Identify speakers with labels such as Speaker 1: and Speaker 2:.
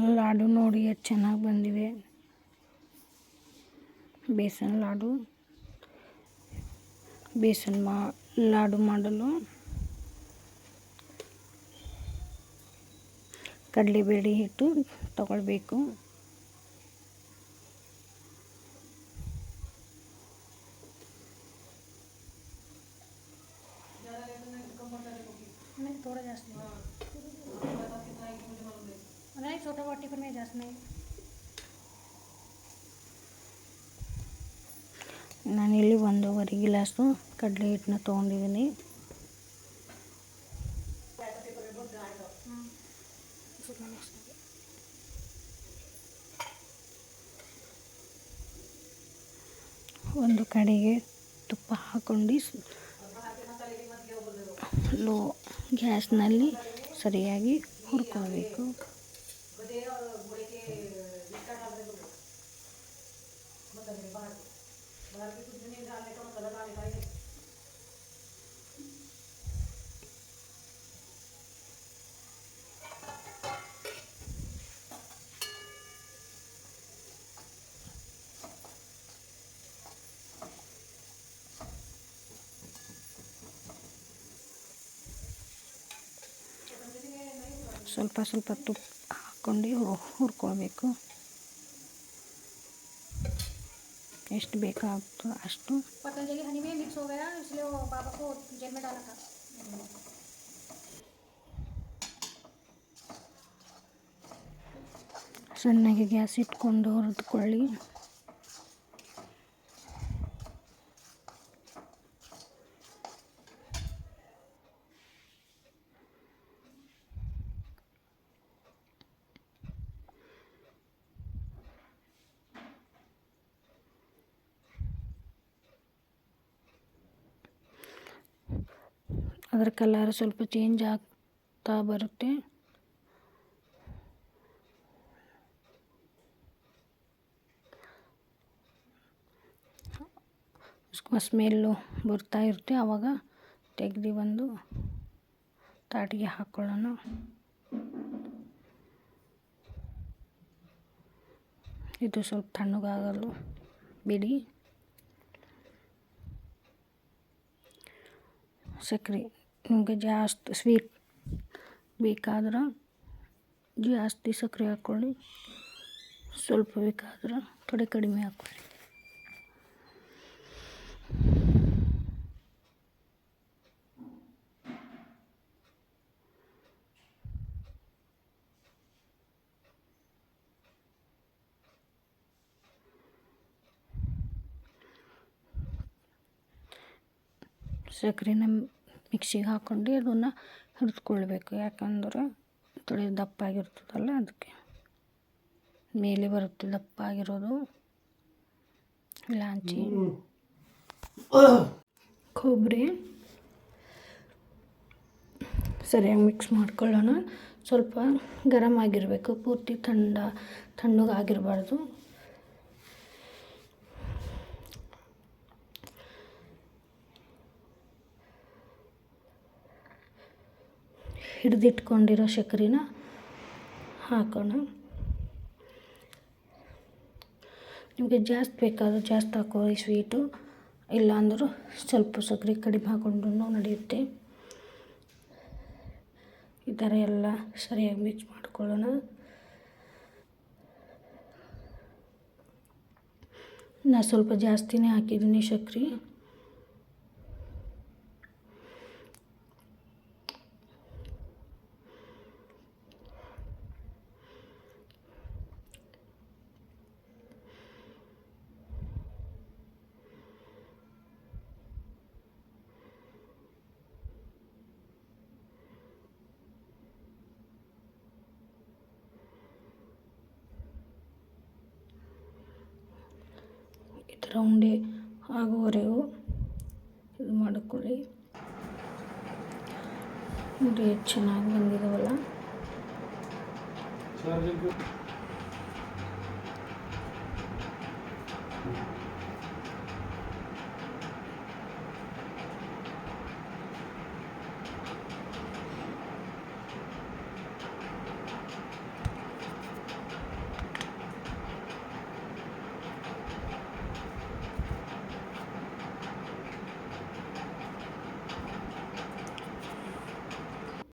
Speaker 1: ಲಾಡು ನೋಡಿ ಎಷ್ಟು ಚೆನ್ನಾಗಿ ಬಂದಿವೆ. ಬೇಸನ್ ಲಾಡು. ಬೇಸನ್ ಮಾ, ಲಾಡು ಮಾಡಲು. ಕಡಲೆಬೇಳೆ ಹಿಟ್ಟು ತಗೊಳ್ಬೇಕು.
Speaker 2: नहीं छोटा वाटी पर नहीं जास्त नहीं
Speaker 1: ನಾನಿಲ್ಲಿ ಒಂದೂವರೆ ಗಿಲಾಸು ಕಡಲೆ ಹಿಟ್ಟನ್ನ ತೊಗೊಂಡಿದ್ದೀನಿ
Speaker 2: उसमें mix कर दो।
Speaker 1: ಒಂದು ಕಡೆಗೆ ತುಪ್ಪ ಹಾಕ್ಕೊಂಡು ಲೋ ಗ್ಯಾಸ್ನಲ್ಲಿ ಸರಿಯಾಗಿ ಹುರ್ಕೊಳ್ಬೇಕು ಸ್ವಲ್ಪ ಸ್ವಲ್ಪ ತುಪ್ಪ ಹಾಕ್ಕೊಂಡು ಹುರ್ಕೊಳ್ಬೇಕು ಎಷ್ಟು ಬೇಕಾಗ್ತೋ ಅಷ್ಟು. ಸಣ್ಣಗೆ ಗ್ಯಾಸ್ ಇಟ್ಕೊಂಡು ಹುರಿದುಕೊಳ್ಳಿ. ಅದರ ಕಲರ್ ಸ್ವಲ್ಪ ಚೇಂಜ್ ಆಗ್ತಾ ಬರುತ್ತೆ. ಸ್ಮೆಲ್ಲು ಬರ್ತಾ ಇರುತ್ತೆ. ಆವಾಗ ತೆಗೆದು ಒಂದು ತಾಟಿಗೆ ಹಾಕ್ಕೊಳ್ಳೋಣ ಇದು ಸ್ವಲ್ಪ ತಣ್ಣಗಾಗಲು ಬಿಡಿ. ಸಕ್ಕರೆ ನಿಮಗೆ ಜಾಸ್ತಿ ಸ್ವೀಟ್ ಬೇಕಾದ್ರೆ ಜಾಸ್ತಿ ಸಕ್ಕರೆ ಹಾಕ್ಕೊಳ್ಳಿ. ಸ್ವಲ್ಪ ಬೇಕಾದ್ರೆ ಥೋಡೆ ಕಡಿಮೆ ಹಾಕ್ಕೊಳ್ಳಿ. ಸಕ್ಕರೆನ ಮಿಕ್ಸಿಗೆ ಹಾಕ್ಕೊಂಡು ಅದನ್ನು ಹುರಿದ್ಕೊಳ್ಬೇಕು. ಯಾಕಂದ್ರೆ ತೊಳೆ ದಪ್ಪ ಆಗಿರ್ತದಲ್ಲ ಅದಕ್ಕೆ. ಮೇಲೆ ಬರುತ್ತೆ ದಪ್ಪ ಆಗಿರೋದು ಇಲಾಂಚಿ ಕೊಬ್ಬರಿ. ಸರಿಯಾಗಿ ಮಿಕ್ಸ್ ಮಾಡ್ಕೊಳ್ಳೋಣ. ಸ್ವಲ್ಪ ಗರಮ್ ಆಗಿರಬೇಕು. ಪೂರ್ತಿ ಥಂಡ ತಣ್ಣಗಾಗಿರಬಾರ್ದು. ಹಿಡಿದಿಟ್ಕೊಂಡಿರೋ ಸಕ್ಕರೆನ ಹಾಕೋಣ. ನಿಮಗೆ ಜಾಸ್ತಿ ಬೇಕಾದ್ರೆ ಜಾಸ್ತಿ ಹಾಕೋ ಈ ಸ್ವೀಟು. ಇಲ್ಲಾಂದರೂ ಸ್ವಲ್ಪ ಸಕ್ಕರೆ ಕಡಿಮೆ ಹಾಕೊಂಡ್ರೂ ನಡೆಯುತ್ತೆ. ಈ ಥರ ಎಲ್ಲ ಸರಿಯಾಗಿ ಮಿಕ್ಸ್ ಮಾಡ್ಕೊಳ್ಳೋಣ. ನಾನು ಸ್ವಲ್ಪ ಜಾಸ್ತಿನೇ ಹಾಕಿದ್ದೀನಿ ಸಕ್ಕರೆ ಥರ ಉಂಡೆ ಆಗುವವರೆಗೂ ಇದು ಮಾಡಿಕೊಳ್ಳಿ. ಎಷ್ಟು ಚೆನ್ನಾಗಿ ಬಂದಿದಾವಲ್ಲ.